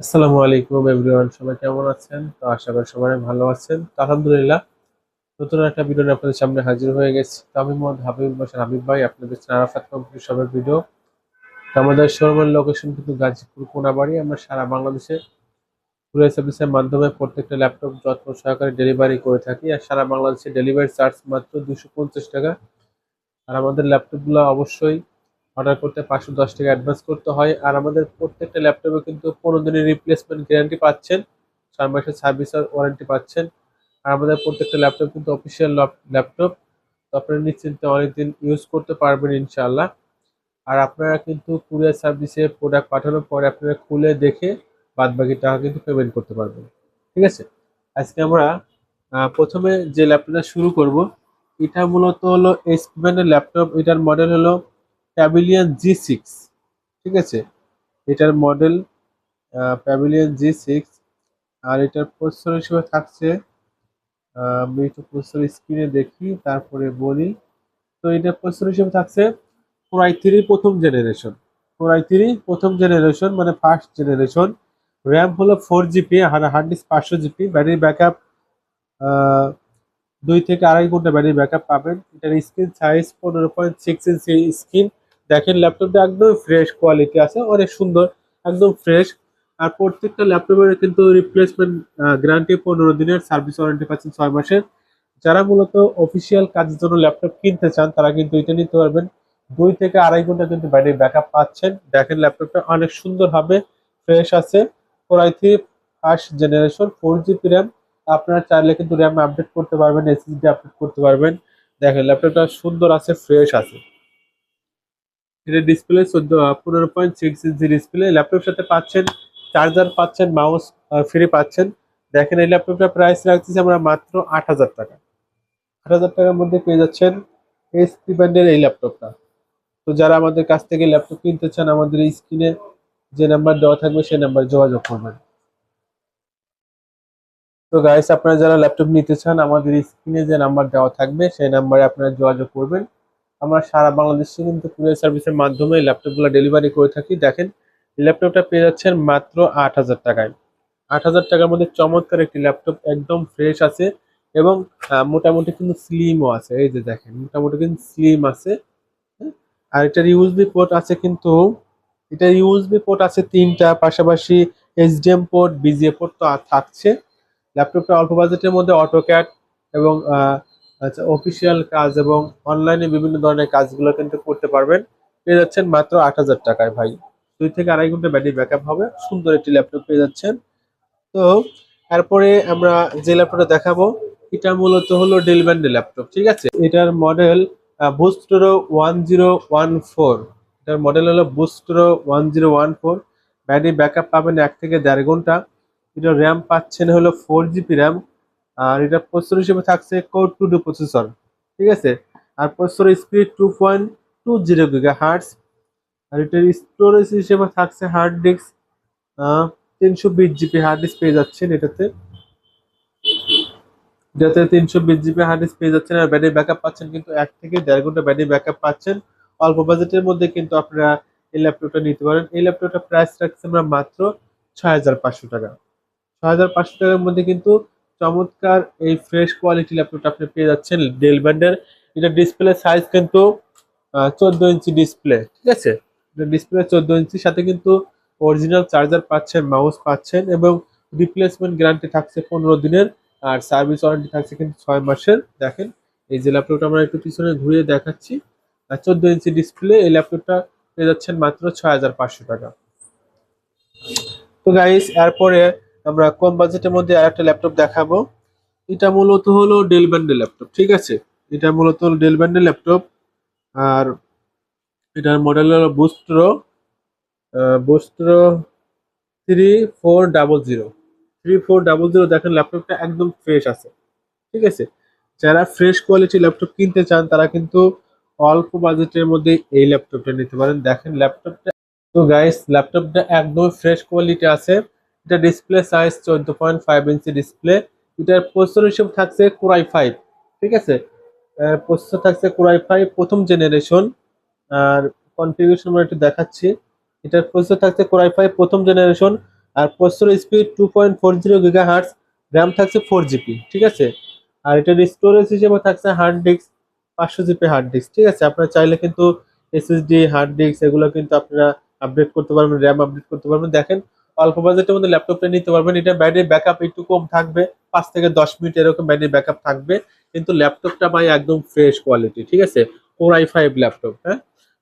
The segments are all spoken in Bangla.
আসসালামু আলাইকুম এভরিওয়ান, সবাই কেমন আছেন? তো আশা করি সবাই ভালো আছেন। আলহামদুলিল্লাহ, নতুন একটা ভিডিও আপনাদের সামনে হাজির হয়ে গেছি। তো আমি মোহাম্মদ হাবিব বাসার হাবিব ভাই, আপনাদের আরাফাত কম্পিউটার সবের ভিডিও। আমাদের শোরুমের লোকেশন কিন্তু গাজীপুর কোনাবাড়ি। আমরা সারা বাংলাদেশে কুরিয়ার সার্ভিসের মাধ্যমে প্রত্যেকটা ল্যাপটপ যত্ন সহকারে ডেলিভারি করে থাকি। আর সারা বাংলাদেশে ডেলিভারি চার্জ মাত্র দুশো টাকা। আর আমাদের ল্যাপটপগুলো অবশ্যই অর্ডার করতে পাঁচশো দশ টাকা অ্যাডভান্স করতে হয়। আর আমাদের প্রত্যেকটা ল্যাপটপে কিন্তু পনেরো দিনের রিপ্লেসমেন্ট গ্যারান্টি পাচ্ছেন। ছয় মাসের সার্ভিস ওয়ারেন্টি পাচ্ছেন। আর আমাদের প্রত্যেকটা ল্যাপটপ কিন্তু অফিসিয়াল ল্যাপটপ তো আপনারা নিশ্চিন্তে অনেকদিন ইউজ করতে পারবেন ইনশাল্লাহ আর আপনারা কিন্তু কুরিয়ার সার্ভিসে প্রোডাক্ট পাঠানোর পরে আপনারা খুলে দেখে বাদ বাকি টাকা কিন্তু পেমেন্ট করতে পারবেন। ঠিক আছে? আজকে আমরা প্রথমে যে ল্যাপটপটা শুরু করব, এটা মূলত হলো ব্র্যান্ডের ল্যাপটপ এটার মডেল হলো প্যাভিলিয়ন জি সিক্স ঠিক আছে? এটার মডেল প্যাভিলিয়ন জি সিক্স আর এটার প্রসেসর হিসেবে থাকছে আমি একটু প্রসেসর স্ক্রিনে দেখি, তারপরে বলি। তো এটার প্রসেসর হিসেবে থাকছে ফোর আই থ্রি প্রথম জেনারেশন ফোর আই থ্রি প্রথম জেনারেশন মানে ফার্স্ট জেনারেশন র্যাম হলো ফোর জিবি আর হার্ড ডিস্ক পাঁচশো জিবি ব্যাটারি ব্যাকআপ দুই থেকে আড়াই ঘণ্টা ব্যাটারি ব্যাকআপ পাবেন। এটার স্ক্রিন সাইজ পনেরো পয়েন্ট সিক্স ইঞ্চি স্ক্রিন দেখেন ল্যাপটপটা একদম ফ্রেশ কোয়ালিটি আছে, অনেক সুন্দর, একদম ফ্রেশ আর প্রত্যেকটা ল্যাপটপের কিন্তু রিপ্লেসমেন্ট গ্যারান্টি পনেরো দিনের সার্ভিস ওয়ারেন্টি পাচ্ছেন ছয় মাসের। যারা মূলত অফিসিয়াল কাজের জন্য ল্যাপটপ কিনতে চান, তারা কিন্তু এটা নিতে পারবেন। দুই থেকে আড়াই ঘণ্টা কিন্তু ব্যাটারি ব্যাকআপ পাচ্ছেন। দেখেন ল্যাপটপটা অনেক সুন্দর হবে ফ্রেশ আছে। Four i three first generation four GB RAM আপনারা চাইলে কিন্তু র্যাম আপডেট করতে পারবেন এসএসডি আপডেট করতে পারবেন। দেখেন ল্যাপটপটা সুন্দর আছে ফ্রেশ আছে। এটা ডিসপ্লে চোদ্দ পনেরো পয়েন্ট সিক্স ইঞ্চি ডিসপ্লে ল্যাপটপের সাথে পাচ্ছেন চার্জার পাচ্ছেন মাউস ফ্রি পাচ্ছেন। দেখেন, এই ল্যাপটপটা প্রাইস রাখতেছি আমরা মাত্র আট হাজার টাকা। আট হাজার টাকার মধ্যে পেয়ে যাচ্ছেন এইচপি ব্র্যান্ডের এই ল্যাপটপটা তো যারা আমাদের কাছ থেকে ল্যাপটপ কিনতে চান, আমাদের এই স্ক্রিনে যে নাম্বার দেওয়া থাকবে, সেই নাম্বার যোগাযোগ করবেন। তো গাইস আপনারা যারা ল্যাপটপ নিতে চান, আমাদের স্ক্রিনে যে নাম্বার দেওয়া থাকবে, সেই নাম্বারে আপনারা যোগাযোগ করবেন। আমরা সারা বাংলাদেশে কিন্তু কুরিয়ার সার্ভিসের মাধ্যমে ল্যাপটপগুলো ডেলিভারি করে থাকি। দেখেন ল্যাপটপটা পেয়ে যাচ্ছেন মাত্র আট হাজার টাকায়। আট হাজার টাকার মধ্যে চমৎকার একটি ল্যাপটপ, একদম ফ্রেশ আছে এবং মোটামুটি কিন্তু স্লিমও আছে। এই যে দেখেন, মোটামুটি কিন্তু স্লিম আছে। হ্যাঁ? আর এটার ইউএসবি পোর্ট আছে কিন্তু এটা ইউএসবি পোর্ট আছে তিনটা, পাশাপাশি এইচডিএম পোর্ট বিজিএ পোর্ট তো থাকছে। ল্যাপটপটা অল্প বাজেটের মধ্যে অটোক্যাড এবং আচ্ছা অফিসিয়াল কাজ এবং অনলাইনে বিভিন্ন ধরনের কাজগুলো কিন্তু করতে পারবেন। পেয়ে যাচ্ছেন মাত্র আট হাজার টাকায় ভাই। দুই থেকে আড়াই ঘণ্টা ব্যাটারি ব্যাকআপ হবে। সুন্দর একটি ল্যাপটপ পেয়ে যাচ্ছেন। তো, তারপরে আমরা যে ল্যাপটপটা দেখাবো, এটা মূলত হলো ডেল ব্যান্ডের ল্যাপটপ ঠিক আছে? এটার model Vostro one zero one four এটার মডেল হলো Vostro one zero one four battery backup পাবেন এক থেকে দেড় ঘণ্টা। এটা র্যাম পাচ্ছেন হলো ফোর জিবি র্যাম আর এটা প্রসেসর হিসেবে থাকছে কোর টু ডু প্রসেসর ঠিক আছে? আর processor speed two point two zero giga hertz আর এটার স্টোরেজ হিসেবে থাকছে হার্ড ডিস্ক তিনশো বিশ জিবি হার্ড ডিস্ক পেয়ে যাচ্ছেন এটাতে। এটাতে তিনশো বিশ জিবি হার্ড ডিস্ক পেয়ে যাচ্ছেন আর ব্যাটারি ব্যাকআপ পাচ্ছেন কিন্তু এক থেকে দেড় ঘণ্টা ব্যাটারি ব্যাকআপ পাচ্ছেন। অল্প বাজেটের মধ্যে কিন্তু আপনারা এই ল্যাপটপটা নিতে পারেন। এই ল্যাপটপটা প্রাইস রাখছে আমরা মাত্র ছয় হাজার পাঁচশো টাকা। ছয় হাজার পাঁচশো টাকার মধ্যে কিন্তু চমৎকার এই ফ্রেশ কোয়ালিটি ল্যাপটপটা আপনি পেয়ে যাচ্ছেন ডেল ব্যান্ডের এটা ডিসপ্লে সাইজ কিন্তু চোদ্দ ইঞ্চি ডিসপ্লে ঠিক আছে? ডিসপ্লে চোদ্দ ইঞ্চির সাথে কিন্তু অরিজিনাল চার্জার পাচ্ছেন মাউস পাচ্ছেন এবং রিপ্লেসমেন্ট গ্যারান্টি থাকছে পনেরো দিনের আর সার্ভিস ওয়ারেন্টি থাকছে কিন্তু ছয় মাসের। দেখেন, এই যে ল্যাপটপটা আমরা একটু পিছনে ঘুরিয়ে দেখাচ্ছি। আর চোদ্দ ইঞ্চি ডিসপ্লে এই ল্যাপটপটা পেয়ে যাচ্ছেন মাত্র ছয় হাজার পাঁচশো টাকা। তো গাইস এরপরে আমরা কম বাজেটের মধ্যে আর একটা ল্যাপটপ দেখাবো। এটা মূলত হলো ডেল ব্যান্ডের ল্যাপটপ, ঠিক আছে? এটা মূলত হলো ডেল ব্যান্ডের ল্যাপটপ। আর এটার মডেল হলো Vostro Vostro three four double zero three four double zero দেখেন ল্যাপটপটা একদম ফ্রেশ আছে, ঠিক আছে? যারা ফ্রেশ কোয়ালিটি ল্যাপটপ কিনতে চান, তারা কিন্তু অল্প বাজেটের মধ্যে এই ল্যাপটপটা নিতে পারেন। দেখেন ল্যাপটপটা, তো গাইস ল্যাপটপটা একদম ফ্রেশ কোয়ালিটি আছে। এটা ডিসপ্লে সাইজ চোদ্দ পয়েন্ট ফাইভ ইঞ্চি ডিসপ্লে এটার প্রসেসর হিসেবে থাকছে কোরাই ফাইভ ঠিক আছে? প্রসেসর থাকছে কোরাই ফাইভ প্রথম জেনারেশন আর কনফিগারেশন আমরা একটু দেখাচ্ছি। এটার প্রসেসর থাকছে কোরাই ফাইভ প্রথম জেনারেশন আর processor speed two point four zero giga hertz RAM থাকছে ফোর জিবি ঠিক আছে? আর এটার স্টোরেজ হিসেবে থাকছে হার্ড ডিস্ক পাঁচশো জিবি হার্ড ডিস্ক ঠিক আছে? আপনারা চাইলে কিন্তু এসএসডি হার্ড ডিস্ক এগুলো কিন্তু আপনারা আপডেট করতে পারবেন র্যাম আপডেট করতে পারবেন। দেখেন অল্প বাজেটের মধ্যে ল্যাপটপটা নিতে পারবেন। এটা ব্যাটারি ব্যাকআপ একটু কম থাকবে, পাঁচ থেকে দশ মিনিট এরকম ব্যাটারি ব্যাকআপ থাকবে। কিন্তু ল্যাপটপটা ভাই একদম ফ্রেশ কোয়ালিটি ঠিক আছে? কোর আই ফাইভ ল্যাপটপ হ্যাঁ?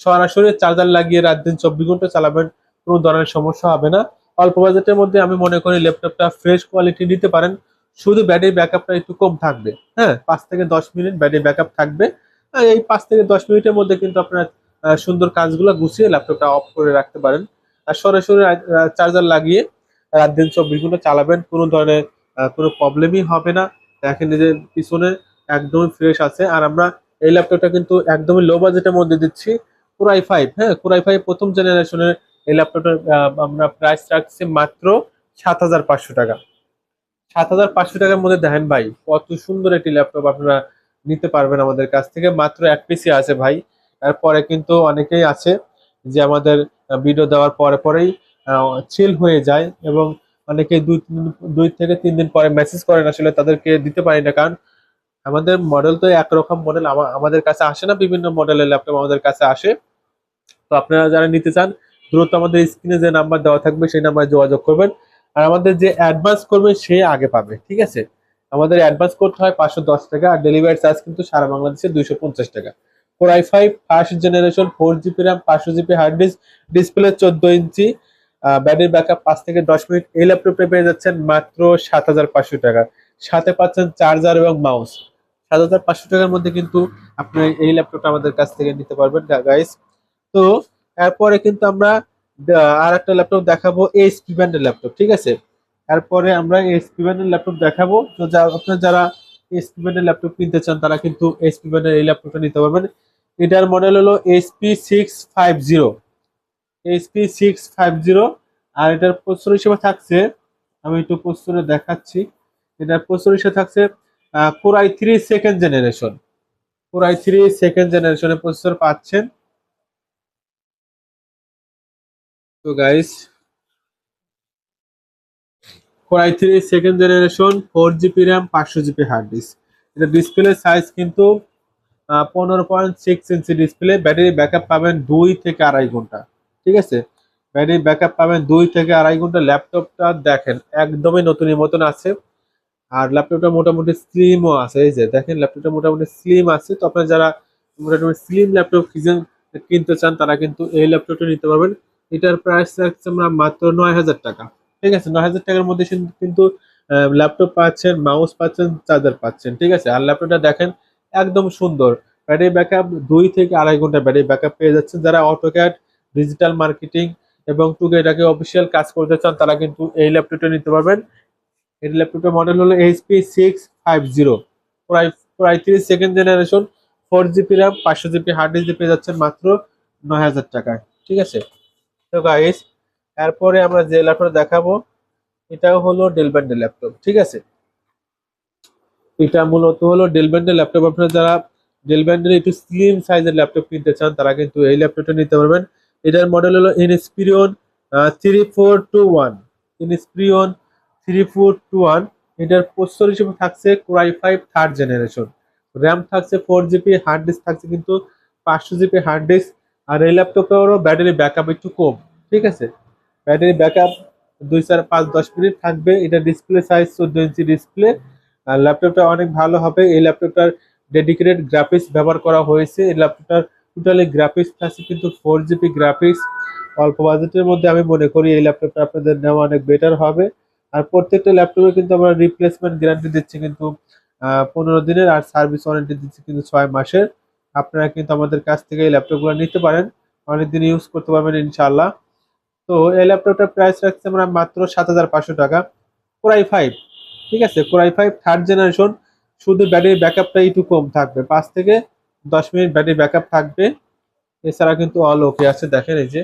সরাসরি চার্জার লাগিয়ে রাত দিন চব্বিশ ঘণ্টা চালাবেন, কোনো ধরনের সমস্যা হবে না। অল্প বাজেটের মধ্যে আমি মনে করি ল্যাপটপটা ফ্রেশ কোয়ালিটি নিতে পারেন। শুধু ব্যাটারি ব্যাকআপটা একটু কম থাকবে হ্যাঁ? পাঁচ থেকে দশ মিনিট ব্যাটারি ব্যাকআপ থাকবে। এই পাঁচ থেকে দশ মিনিটের মধ্যে কিন্তু আপনার সুন্দর কাজগুলো গুছিয়ে ল্যাপটপটা অফ করে রাখতে পারেন। আর সরাসরি চার্জার লাগিয়ে রাত দিন চব্বিশ ঘণ্টা চালাবেন কোনো ধরনের কোনো প্রবলেমই হবে না। দেখেন যে পিছনে একদমই ফ্রেশ আছে। আর আমরা এই ল্যাপটপটা কিন্তু একদমই লো বাজেটের মধ্যে দিচ্ছি। কোরাই ফাইভ হ্যাঁ কোরাই ফাইভ প্রথম জেনারেশনের এই ল্যাপটপটার আহ, আমরা প্রাইস রাখছি মাত্র সাত হাজার পাঁচশো টাকা। সাত হাজার পাঁচশো টাকার মধ্যে দেখেন ভাই কত সুন্দর একটি ল্যাপটপ আপনারা নিতে পারবেন আমাদের কাছ থেকে। মাত্র এক পিসি আছে ভাই। তারপরে কিন্তু অনেকেই আছে যে আমাদের ভিডিও দেওয়ার পরে পরেই চিল হয়ে যায় এবং অনেকে দুই তিন দুই থেকে তিন দিন পরে মেসেজ করেন আসলে তাদেরকে দিতে পারি না। কারণ আমাদের মডেল তো একরকম মডেল আমাদের কাছে আসে না বিভিন্ন মডেলের ল্যাপটপ আমাদের কাছে আসে। তো আপনারা যারা নিতে চান, দ্রুত আমাদের স্ক্রিনে যে নাম্বার দেওয়া থাকবে, সেই নাম্বারে যোগাযোগ করবেন। আর আমাদের যে অ্যাডভান্স করবে, সে আগে পাবে, ঠিক আছে? আমাদের অ্যাডভান্স করতে হয় পাঁচশো দশ টাকা, আর ডেলিভারি চার্জ কিন্তু সারা বাংলাদেশে দুইশো পঞ্চাশ টাকা। Four i five first generation four GB RAM পাঁচশো জিবি হার্ড ডিস্ক ডিসপ্লে চোদ্দ ইঞ্চি ব্যাটারি ব্যাকআপ পাঁচ থেকে দশ মিনিট। এই ল্যাপটপে পেয়ে যাচ্ছেন মাত্র সাত হাজার পাঁচশো টাকা। সাথে পাচ্ছেন চার্জার এবং মাউস সাত হাজার পাঁচশো টাকার মধ্যে কিন্তু আপনি এই ল্যাপটপটা আমাদের কাছ থেকে নিতে পারবেন গাইস তো, এরপরে কিন্তু আমরা আর একটা ল্যাপটপ দেখাবো এইচপি ব্র্যান্ডের ল্যাপটপ ঠিক আছে? এরপরে আমরা এইচপি ব্র্যান্ডের ল্যাপটপ দেখাবো। তো যা- আপনার যারা এইচপি ব্র্যান্ডের ল্যাপটপ কিনতে চান, তারা কিন্তু এইচপি ব্র্যান্ডের এই ল্যাপটপটা নিতে পারবেন। এটার মডেল হলো HP six five zero HP six five zero আর এটার প্রসেসর হিসেবে থাকছে, আমি একটু প্রসেসরে দেখাচ্ছি। এটার প্রসেসর হিসেবে থাকছে core i three second generation core i three second জেনারেশনের প্রসেসর পাচ্ছেন। তো guys core i three second generation four GB RAM পাঁচশো জিবি হার্ড ডিস্ক এটা ডিসপ্লে সাইজ কিন্তু পনেরো পয়েন্ট সিক্স ইঞ্চি ডিসপ্লে ব্যাটারি ব্যাকআপ পাবেন দুই থেকে আড়াই ঘণ্টা। ঠিক আছে? ব্যাটারি ব্যাকআপ পাবেন দুই থেকে আড়াই ঘণ্টা। ল্যাপটপটা দেখেন, একদমই নতুনের মতন আছে। আর ল্যাপটপটা মোটামুটি স্লিমও আছে। এই যে দেখেন ল্যাপটপটা মোটামুটি স্লিম আছে। তো আপনারা যারা মোটামুটি স্লিম ল্যাপটপ কিনতে চান, তারা কিন্তু এই ল্যাপটপটা নিতে পারবেন। এটার প্রাইস রাখছে আমরা মাত্র নয় হাজার টাকা। ঠিক আছে, নয় হাজার টাকার মধ্যে কিন্তু- ল্যাপটপ পাচ্ছেন মাউস পাচ্ছেন চার্জার পাচ্ছেন, ঠিক আছে? আর ল্যাপটপটা দেখেন একদম সুন্দর। ব্যাটারি ব্যাকআপ দুই থেকে আড়াই ঘণ্টা ব্যাটারি ব্যাকআপ পেয়ে যাচ্ছেন। যারা অটোক্যাড ডিজিটাল মার্কেটিং এবং টুগেটাকে অফিসিয়াল কাজ করতে চান, তারা কিন্তু এই ল্যাপটপটা নিতে পারবেন। এই ল্যাপটপের মডেল হলো এইচপি সিক্স ফাইভ জিরো প্রায় প্রায় তিরিশ second generation four GB RAM পাঁচশো জিবি হার্ড ডিস্ক পেয়ে যাচ্ছেন মাত্র নয় হাজার টাকায়, ঠিক আছে? তো গাইস এরপরে আমরা যে ল্যাপটপ দেখাবো, এটাও হলো ডেল ব্যান্ডের ল্যাপটপ, ঠিক আছে? এটা মূলত হলো ডেল ব্যান্ডের ল্যাপটপ। আপনারা যারা ডেল ব্যান্ডের একটু স্লিম সাইজের ল্যাপটপ কিনতে চান, তারা কিন্তু এই ল্যাপটপটা নিতে পারবেন। এটার মডেল হলো Inspiron three four two one Inspiron three four two one এটার প্রসেসর হিসেবে থাকছে core i five third generation RAM থাকছে ফোর জিবি হার্ড ডিস্ক থাকছে কিন্তু পাঁচশো জিবি হার্ড ডিস্ক আর এই ল্যাপটপটারও ব্যাটারি ব্যাকআপ একটু কম, ঠিক আছে? ব্যাটারি ব্যাকআপ দুই চার পাঁচ দশ মিনিট থাকবে। এটা ডিসপ্লে সাইজ চোদ্দ ইঞ্চি ডিসপ্লে আর ল্যাপটপটা অনেক ভালো হবে। এই ল্যাপটপটার ডেডিকেটেড গ্রাফিক্স ব্যবহার করা হয়েছে। এই ল্যাপটপটার টোটালি গ্রাফিক্স থাকছে কিন্তু ফোর জিবি গ্রাফিক্স অল্প বাজেটের মধ্যে আমি মনে করি এই ল্যাপটপটা আপনাদের নেওয়া অনেক বেটার হবে। আর প্রত্যেকটা ল্যাপটপে কিন্তু আমরা রিপ্লেসমেন্ট গ্যারান্টি দিচ্ছি কিন্তু পনেরো দিনের আর সার্ভিস ওয়ারেন্টি দিচ্ছি কিন্তু ছয় মাসের। আপনারা কিন্তু আমাদের কাছ থেকে এই ল্যাপটপগুলো নিতে পারেন। অনেকদিন ইউজ করতে পারবেন ইনশাল্লাহ তো এই ল্যাপটপটার প্রাইস রাখছি আমরা মাত্র সাত হাজার পাঁচশো টাকা। কোরাই ফাইভ ঠিক আছে? Core i five third generation শুধু ব্যাটারি ব্যাকআপটা একটু কম থাকবে। পাঁচ থেকে দশ মিনিট ব্যাটারি ব্যাকআপ থাকবে। এছাড়া কিন্তু অল ওকে আছে, দেখেন এই যে।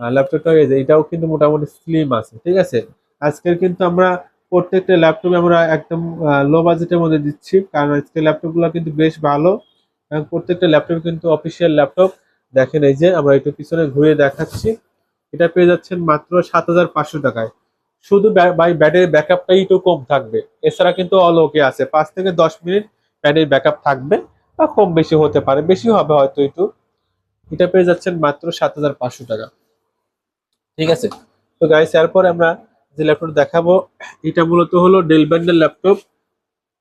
ল্যাপটপটা এই যে, এটাও কিন্তু মোটামুটি স্লিম আছে, ঠিক আছে? আজকের কিন্তু আমরা প্রত্যেকটা ল্যাপটপে আমরা একদম লো বাজেটের মধ্যে দিচ্ছি, কারণ আজকের ল্যাপটপগুলো কিন্তু বেশ ভালো। এবং প্রত্যেকটা ল্যাপটপ কিন্তু অফিসিয়াল ল্যাপটপ দেখেন এই যে, আমরা একটু পিছনে ঘুরে দেখাচ্ছি। এটা পেয়ে যাচ্ছেন মাত্র সাত হাজার পাঁচশো টাকায়। শুধু ব্যাটারি ব্যাকআপটাই একটু কম থাকবে। এছাড়া কিন্তু অল ওকে আছে। পাঁচ থেকে দশ মিনিট ব্যাটারি ব্যাকআপ থাকবে বা কম বেশি হতে পারে। বেশি হবে হয়তো একটু। এটা পেয়ে যাচ্ছেন মাত্র সাত হাজার পাঁচশো টাকা। ঠিক আছে? তো গাইস এরপর আমরা যে ল্যাপটপ দেখাবো, এটা মূলত হলো ডেল ব্যান্ডের ল্যাপটপ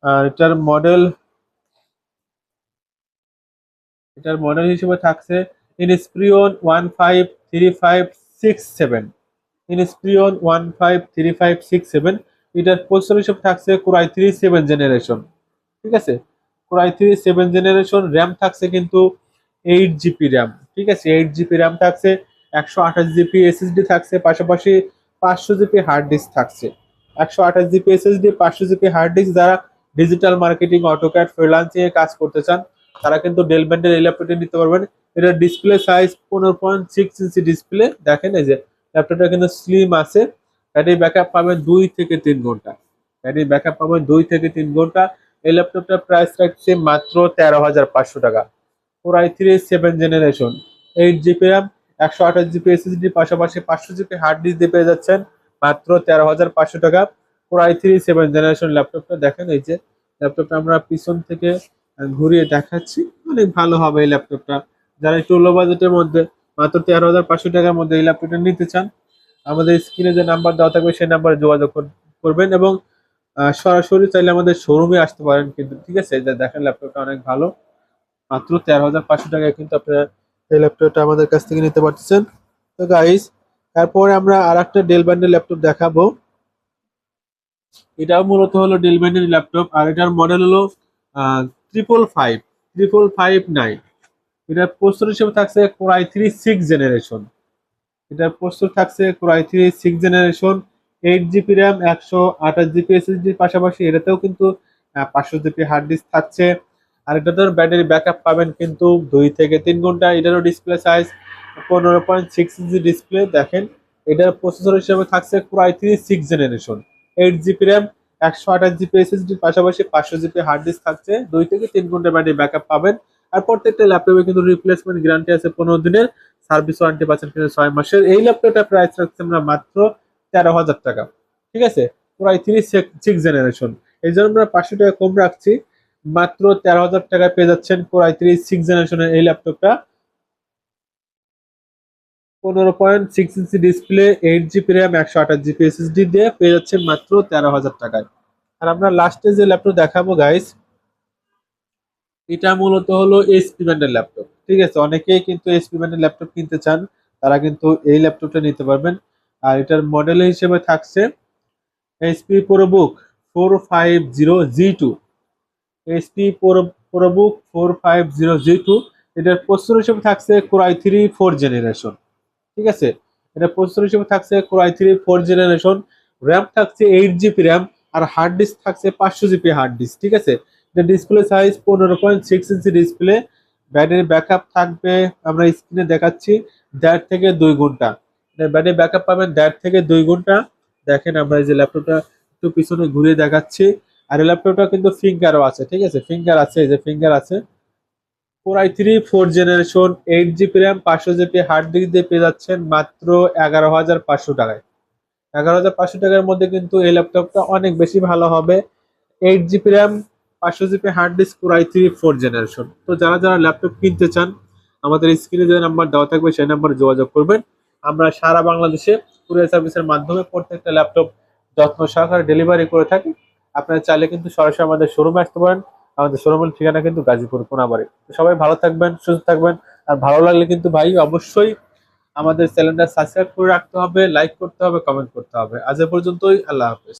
আর এটার মডেল এটার মডেল হিসেবে থাকছে Inspiron one five three five six seven Inspiron one five three five six seven এটার প্রসেসর হিসেবে থাকছে core i three seven generation ঠিক আছে? Core i three seven generation RAM থাকছে কিন্তু এইট জিবি র্যাম ঠিক আছে? এইট জিবি র্যাম থাকছে একশো আঠাশ জিবি এসএসডি থাকছে পাশাপাশি পাঁচশো জিবি হার্ড ডিস্ক থাকছে একশো আঠাশ জিবি এসএসডি পাঁচশো জিবি হার্ড ডিস্ক যারা ডিজিটাল মার্কেটিং অটোক্যাট ফ্রিলান্সিং এ কাজ করতে চান তারা কিন্তু ডেল ব্যান্ডের এই ল্যাপটপটি নিতে পারবেন। এটা ডিসপ্লে সাইজ পনেরো পয়েন্ট সিক্স ইঞ্চি ডিসপ্লে দেখেন এই যে ল্যাপটপটা কিন্তু স্লিম আছে। ব্যাটারি ব্যাকআপ পাবেন দুই থেকে তিন ঘণ্টা। ব্যাটারি ব্যাকআপ পাবেন দুই থেকে তিন ঘণ্টা। এই ল্যাপটপটার প্রাইস রাখছে মাত্র তেরো হাজার পাঁচশো টাকা। Four i three seven generation eight GB RAM একশো আঠাশ জিবি এসএসডি পাশাপাশি পাঁচশো জিবি হার্ড ডিস্ক দিয়ে পেয়ে যাচ্ছেন মাত্র তেরো হাজার পাঁচশো টাকা। Four i three seven generation ল্যাপটপটা দেখেন এই যে ল্যাপটপটা আমরা পিছন থেকে ঘুরিয়ে দেখাচ্ছি। অনেক ভালো হবে এই ল্যাপটপটা। যারা একটু লো বাজেটের মধ্যে, মাত্র তেরো হাজার পাঁচশো টাকার মধ্যে এই ল্যাপটপটা নিতে চান, আমাদের স্ক্রিনে যে নাম্বার দেওয়া থাকবে, সেই নাম্বারে যোগাযোগ কর- করবেন এবং সরাসরি চাইলে আমাদের শোরুমে আসতে পারেন কিন্তু, ঠিক আছে? যে দেখেন ল্যাপটপটা অনেক ভালো। মাত্র তেরো হাজার পাঁচশো টাকায় কিন্তু আপনারা এই ল্যাপটপটা আমাদের কাছ থেকে নিতে পারতেছেন। তো গাইস তারপরে আমরা আর একটা ডেল ব্যান্ডের ল্যাপটপ দেখাবো। এটাও মূলত হলো ডেল ব্যান্ডের ল্যাপটপ, আর এটার মডেল হলো triple five triple five nine এটার প্রস্তুর হিসেবে থাকছে কোরাই থ্রি সিক্স জেনারেশন এটার প্রস্তুর থাকছে core i three six generation eight GB RAM একশো আঠাশ জিবি এসএসডির পাশাপাশি এটাতেও কিন্তু পাঁচশো জিবি হার্ড ডিস্ক থাকছে। আর এটাতেও ব্যাটারি ব্যাকআপ পাবেন কিন্তু দুই থেকে তিন ঘণ্টা। এটারও ডিসপ্লে সাইজ পনেরো পয়েন্ট সিক্স ইঞ্চি ডিসপ্লে দেখেন। এটার প্রসেসর হিসেবে থাকছে core i three six generation eight GB RAM একশো আঠাশ জিবি এসএসডির পাশাপাশি পাঁচশো জিপি হার্ড ডিস্ক থাকছে। দুই থেকে তিন ঘণ্টা ব্যাটারি ব্যাকআপ পাবেন। আর প্রত্যেকটা ল্যাপটপে কিন্তু রিপ্লেসমেন্ট গ্যারান্টি আছে পনেরো দিনের। সার্ভিস ওয়ারেন্টি পাচ্ছেন কিন্তু ছয় মাসের। এই ল্যাপটপটা প্রাইস রাখছে আমরা মাত্র তেরো হাজার টাকা। ঠিক আছে? প্রায় থ্রি সিক্স জেনারেশন এই জন্য আমরা পাঁচশো টাকা কম রাখছি। মাত্র তেরো হাজার টাকায় পেয়ে যাচ্ছেন কোরাই থ্রি সিক্স জেনারেশনের এই ল্যাপটপটা পনেরো point six inch display eight GB RAM একশো আঠাশ জিবি এসএসডি দিয়ে পেয়ে যাচ্ছেন মাত্র তেরো হাজার টাকায়। আর আমরা লাস্টে যে ল্যাপটপ দেখাবো গাইস এটা মূলত হলো এসপি ব্যান্ডের ল্যাপটপ ঠিক আছে, অনেকেই কিন্তু এসপি ব্যান্ডের ল্যাপটপ কিনতে চান, তারা কিন্তু এই ল্যাপটপটা নিতে পারবেন। আর এটার মডেল হিসেবে থাকছে HP ProBook four five zero G two HP ProBook four five zero G two এটার প্রস্তুর হিসেবে থাকছে কোরাই থ্রি ফোর জেনারেশন ঠিক আছে? এটা প্রস্তুর হিসেবে থাকছে core i three four generation RAM থাকছে এইট জিবি র্যাম আর হার্ড ডিস্ক থাকছে পাঁচশো জিবি হার্ড ডিস্ক ঠিক আছে? এটা ডিসপ্লে সাইজ পনেরো পয়েন্ট সিক্স ইঞ্চি ডিসপ্লে ব্যাটারি ব্যাকআপ থাকবে, আমরা স্ক্রিনে দেখাচ্ছি, দেড় থেকে দুই ঘণ্টা। ব্যাটারি ব্যাকআপ পাবেন দেড় থেকে দুই ঘণ্টা। দেখেন আমরা এই যে ল্যাপটপটা একটু পিছনে ঘুরিয়ে দেখাচ্ছি। আর এই ল্যাপটপটা কিন্তু ফিঙ্গারও আছে, ঠিক আছে? ফিঙ্গার আছে, এই যে ফিঙ্গার আছে। Four i three four generation eight GB RAM পাঁচশো জিবি হার্ড ডিস্ক দিয়ে পেয়ে যাচ্ছেন মাত্র এগারো হাজার পাঁচশো টাকায়। এগারো হাজার পাঁচশো টাকার মধ্যে কিন্তু এই ল্যাপটপটা অনেক বেশি ভালো হবে। এইট জিবি র্যাম পাঁচশো GB hard disk core i three four generation তো যারা যারা ল্যাপটপ কিনতে চান, আমাদের স্ক্রিনে যে নাম্বার দেওয়া থাকবে, সেই নাম্বারে যোগাযোগ করবেন। আমরা সারা বাংলাদেশে কুরিয়ার সার্ভিসের মাধ্যমে প্রত্যেকটা ল্যাপটপ যত্ন সহকারে ডেলিভারি করে থাকি। আপনারা চাইলে কিন্তু সরাসরি আমাদের শোরুমে আসতে পারেন। আমাদের শোরুমের ঠিকানা কিন্তু গাজীপুর, কোনাবাড়ি। সবাই ভালো থাকবেন, সুস্থ থাকবেন। আর ভালো লাগলে কিন্তু ভাই অবশ্যই আমাদের চ্যানেলটা সাবস্ক্রাইব করে রাখতে হবে লাইক করতে হবে কমেন্ট করতে হবে। আজ এ পর্যন্তই, আল্লাহ হাফেজ।